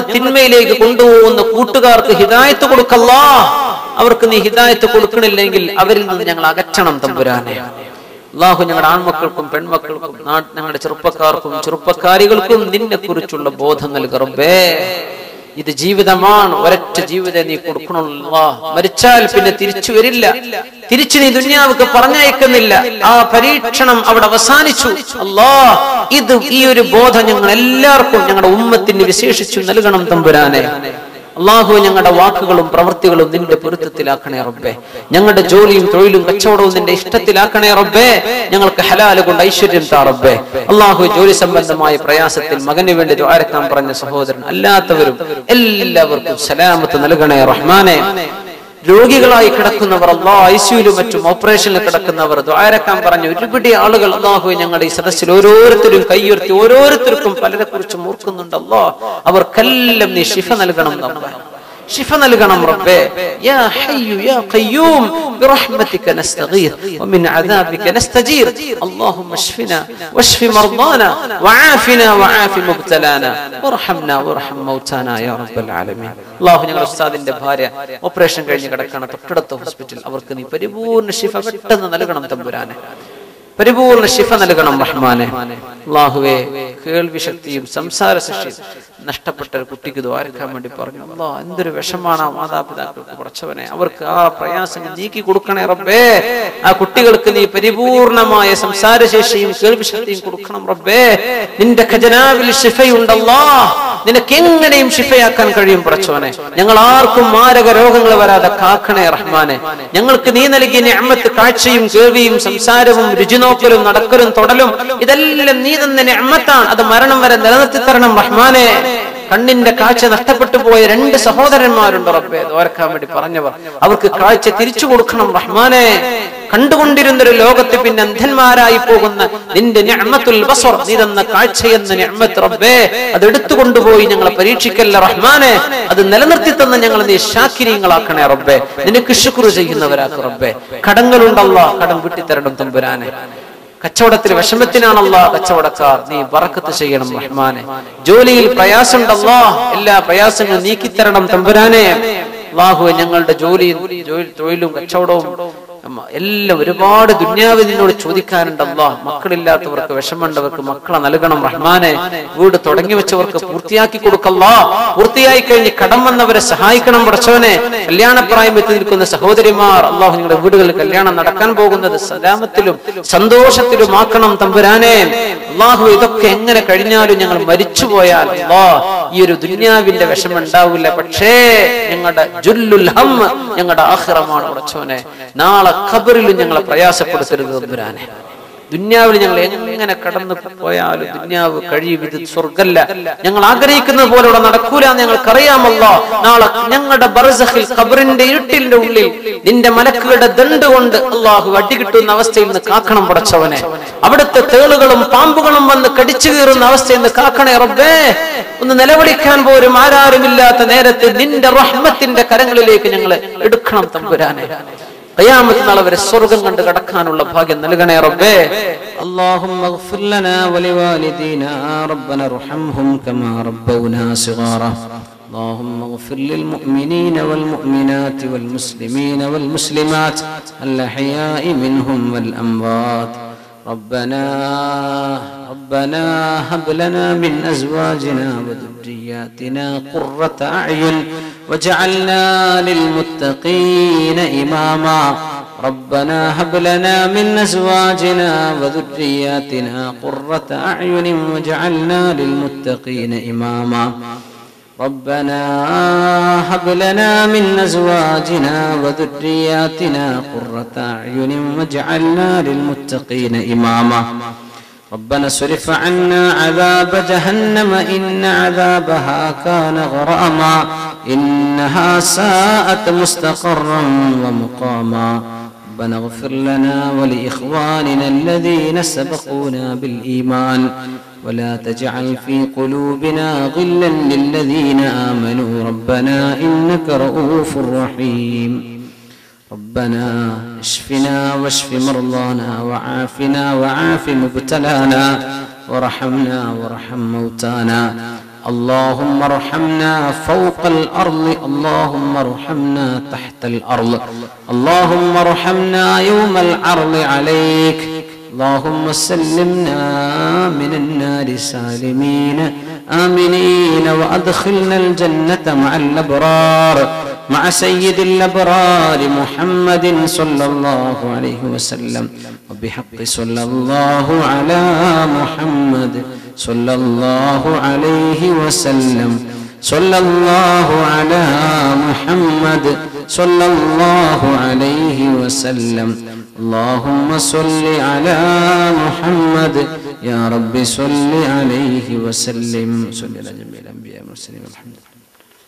തിന്മയിലേക്ക് കൊണ്ടുപോകുന്ന കൂട്ടുകാർക്ക് ഹിതായത്ത് കൊടുക്കല്ല. അവർക്ക് നീ ഹിതായത്ത് കൊടുക്കണില്ലെങ്കിൽ അവരിൽ നിന്ന് ഞങ്ങൾ അകറ്റണം തമ്പുരാനെ. അള്ളാഹു ഞങ്ങളുടെ ആൺമക്കൾക്കും പെൺമക്കൾക്കും ഞങ്ങളുടെ ചെറുപ്പക്കാർക്കും ചെറുപ്പക്കാരികൾക്കും നിന്നെ കുറിച്ചുള്ള ബോധം നൽകറബേ ഇത് ജീവിതമാണ്. ഒരൊറ്റ ജീവിതം നീ കൊടുക്കണമല്ലോ മരിച്ചാൽ പിന്നെ തിരിച്ചു വരില്ല. തിരിച്ചു നീ ദുന്യാവുക്ക് പറഞ്ഞയക്കുന്നില്ല. ആ പരീക്ഷണം അവിടെ അവസാനിച്ചു. അല്ലാ ഇത് ഈ ഒരു ബോധം ഞങ്ങൾ എല്ലാവർക്കും ഞങ്ങളുടെ ഉമ്മത്തിന് വിശേഷിച്ചു നൽകണം തമ്പുരാനെ. അള്ളാഹു ഞങ്ങളുടെ വാക്കുകളും പ്രവൃത്തികളും നിന്റെ പൊരുത്തത്തിലാക്കണേ റബ്ബേ. ഞങ്ങളുടെ ജോലിയും തൊഴിലും കച്ചവടവും നിന്റെ ഇഷ്ടത്തിലാക്കണേ റബ്ബേ. ഞങ്ങൾക്ക് ഹലാൽ കൊണ്ട് ഐശ്വര്യം താ റബ്ബേ. അള്ളാഹു ജോലി സംബന്ധമായ പ്രയാസത്തിൽ മകന് വേണ്ടി ദ്വാരക്കാൻ പറഞ്ഞ സഹോദരൻ അല്ലാത്തവരും എല്ലാവർക്കും സലാമത്ത് നൽകണേ റഹ്മാനെ. രോഗികളായി കിടക്കുന്നവർ അള്ളാ ഐസിയുലും മറ്റും ഓപ്പറേഷനിൽ കിടക്കുന്നവർ ദ്വാരക്കാൻ പറഞ്ഞ ഒരുപിടി ആളുകൾ അള്ളാഹു ഞങ്ങളുടെ ഈ സദസ്സിൽ ഓരോരുത്തരും കൈയുയർത്തി ഓരോരുത്തർക്കും പലരെ കുറിച്ചും ഓർക്കുന്നുണ്ട് അല്ലാ അവർക്കെല്ലാം നീ ശിഫ നൽകണം നമ്മെ ശിഫ നൽകണം റബ്ബേ യാ ഹയ്യു യാ ഖയ്യൂം برحمتك نستغيث ومن عذابك نستجير اللهم اشفنا واشف مرضانا وعافنا وعاف مبتلانا وارحمنا وارحم موتانا يا رب العالمين അള്ളാഹു ഞങ്ങളുടെ ഉസ്താദിന്റെ ഭാര്യ ഓപ്പറേഷൻ കഴിഞ്ഞ് കിടക്കണം തൊട്ടടുത്ത ഹോസ്പിറ്റൽ അവർക്ക് നീ പരിപൂർണ്ണ ശിഫ പെട്ടെന്ന് നൽകണം തമ്പുരാനെ പരിപൂർണ ശിഫ നൽകണം റഹ്മാനെ. അള്ളാഹുവേ കേൾവി ശക്തിയും സംസാര ശക്തിയും നഷ്ടപ്പെട്ട ഒരു കുട്ടിക്ക് ദ്വാരക്കാൻ വേണ്ടി പറഞ്ഞു. അല്ലാ എന്തൊരു വിഷമാണ് ആ മാതാപിതാക്കൾക്ക് കുറച്ചവനെ അവർക്ക് ആ പ്രയാസം നീക്കി കൊടുക്കണേ റബ്ബേ. ആ കുട്ടികൾക്ക് നീ പരിപൂർണമായ സംസാരശേഷിയും കേൾവി ശക്തിയും കൊടുക്കണം റബ്ബേ. നിന്റെ ഖജനാവിൽ ശിഫയുണ്ടല്ലാ. നിനക്ക് എങ്ങനെയും ശിഫയാക്കാൻ കഴിയും പ്രച്ചോനെ. ഞങ്ങൾ ആർക്കും മാരക രോഗങ്ങൾ വരാതെ കാക്കണേ റഹ്മാനെ. ഞങ്ങൾക്ക് നീ നൽകിയ ഞമ്മത്ത് കാഴ്ചയും കേൾവിയും സംസാരവും രുചിനോക്കലും നടക്കലും തൊടലും ഇതെല്ലാം നീ തന്ന ഞമ്മത്താണ് അത് മരണം വരെ നിലനിർത്തി തരണം റഹ്മാനെ. കണ്ണിന്റെ കാഴ്ച നഷ്ടപ്പെട്ടു പോയ രണ്ട് സഹോദരന്മാരുണ്ട് റബ്ബേ. ദോരക്കാൻ വേണ്ടി പറഞ്ഞവർ. അവർക്ക് കാഴ്ച തിരിച്ചു കൊടുക്കണം റഹ്മാനെ. കണ്ടുകൊണ്ടിരുന്നൊരു ലോകത്ത് പിന്നെ അന്ധന്മാരായി പോകുന്ന നിന്റെ നിഅമത്തുൽ ബസർ നീ തന്ന കാഴ്ചയെന്ന നിഅമത്ത് റബ്ബേ അത് എടുത്തു കൊണ്ടുപോയി ഞങ്ങളെ പരീക്ഷിക്കല്ല റഹ്മാനെ അത് നിലനിർത്തി തന്ന ഞങ്ങൾ നീ ശാക്കിനീങ്ങളാക്കണേ റബ്ബേ. നിനക്ക് ശുക്ർ ചെയ്യുന്നവരാക്ക് റബ്ബേ. കടങ്ങളുണ്ടല്ലോ കടം വിട്ടിത്തരണം തമ്പുരാനെ. കച്ചവടത്തിൽ വിഷമത്തിനാണല്ല കച്ചവടക്കാർ നീ വറക്കത്ത് ചെയ്യണം റഹ്മാനെ. ജോലിയിൽ പ്രയാസമുണ്ടല്ലോ എല്ലാ പ്രയാസങ്ങളും നീക്കിത്തരണം തമ്പുരാനെ. അള്ളാഹു ഞങ്ങളുടെ ജോലിയും ജോലി തൊഴിലും കച്ചവടവും എല്ലാം ഒരുപാട് ദുന്യാവ് നിന്നോട് ചോദിക്കാനുണ്ടല്ലോ മക്കളില്ലാത്തവർക്ക് വിഷമമുണ്ടവർക്ക് മക്കളെ നൽകണം റഹ്മാനെ. വീട് തുടങ്ങി വെച്ചവർക്ക് പൂർത്തിയാക്കി കൊടുക്കല്ലോ പൂർത്തിയായി കഴിഞ്ഞ് കടം വന്നവരെ സഹായിക്കണം പഠിച്ചവനെ കല്യാണപ്രായം എത്തി നിൽക്കുന്ന സഹോദരിമാർ അള്ളാഹു നിങ്ങളുടെ വീടുകളിൽ കല്യാണം നടക്കാൻ പോകുന്നത് സലാമത്തിലും സന്തോഷത്തിലും ആക്കണം തമ്പുരാനെ. അള്ളാഹു ഇതൊക്കെ എങ്ങനെ കഴിഞ്ഞാലും ഞങ്ങൾ മരിച്ചുപോയാൽ അല്ലാ ഈ ഒരു ദുന്യാവിന്റെ വിഷമം ഉണ്ടാവില്ല പക്ഷേ ഞങ്ങളുടെ ജുല്ലുൽ ഞങ്ങളുടെ ആഹ്റമാണ് ഉടച്ചോനെ നാളെ ഖബറിലും ഞങ്ങളെ പ്രയാസപ്പെടുത്തരുത് തമ്പുരാനെ. ദുന്യാവിൽ ഞങ്ങൾ എങ്ങനെ കടന്നു പോയാലും ദുന്യാവ് കഴിയും ഇത് സ്വർഗല്ല. ഞങ്ങൾ ആഗ്രഹിക്കുന്നത് പോലെ ഇവിടെ നടക്കൂല ഞങ്ങൾക്കറിയാമല്ലോ നാളെ ഞങ്ങളുടെ ബർസഹിൽ ഖബറിന്റെ ഇരുട്ടിന്റെ ഉള്ളിൽ നിന്റെ മലക്കുകളുടെ ദണ്ട് കൊണ്ട് അള്ളാഹു അടി കിട്ടുന്ന അവസ്ഥയിൽ നിന്ന് കാക്കണം പടച്ചവനെ. അവിടുത്തെ തേളുകളും പാമ്പുകളും വന്ന് കടിച്ചു കീറുന്ന അവസ്ഥയിൽ നിന്ന് കാക്കണേ റബ്ബേ. ഒന്ന് നിലവിളിക്കാൻ പോലും ആരാരുമില്ലാത്ത നേരത്തെ നിന്റെ റഹ്മത്തിന്റെ കരങ്ങളിലേക്ക് ഞങ്ങൾ എടുക്കണം തമ്പുരാനെ. ഖിയാമത്ത് നാളെ വരെ സ്വർഗം കണ്ട് കടക്കാനുള്ള ഭാഗ്യം നൽകണേ റബ്ബേ اللهم اغفر لنا ولوالدينا ربنا ارحمهم كما ربونا صغارا اللهم اغفر للمؤمنين والمؤمنات والمسلمين والمسلمات الأحياء منهم والأموات ربنا ربنا هب لنا من أزواجنا وذرياتنا قرة أعين وجعلنا للمتقين إماما. ربنا هب لنا من أزواجنا وذرياتنا قرة أعين وجعلنا للمتقين إماما. ربنا هب لنا من أزواجنا وذرياتنا قرة أعين واجعلنا للمتقين إماما. ربنا اصرف عنا عذاب جهنم إن عذابها كان غراما إنها ساءت مستقرا ومقاما. ربنا اغفر لنا ولإخواننا الذين سبقونا بالإيمان ولا تجعل في قلوبنا غلا للذين آمنوا. ربنا إنك رؤوف رحيم. ربنا اشفنا واشف مرضانا وعافنا وعاف مبتلانا وارحمنا وارحم موتانا اللهم ارحمنا فوق الأرض اللهم ارحمنا تحت الأرض اللهم ارحمنا يوم العرض عليك اللهم سلمنا من النار سالمين آمنين وأدخلنا الجنة مع الأبرار مع سيد الأبرار محمد صلى الله عليه وسلم. وبحق صلى الله على محمد صلى الله عليه وسلم. صلى الله على محمد صلى الله عليه وسلم. اللهم صل على محمد. يا رب صل عليه وسلم. صل على جميع الأنبياء والمرسلين. والحمد لله.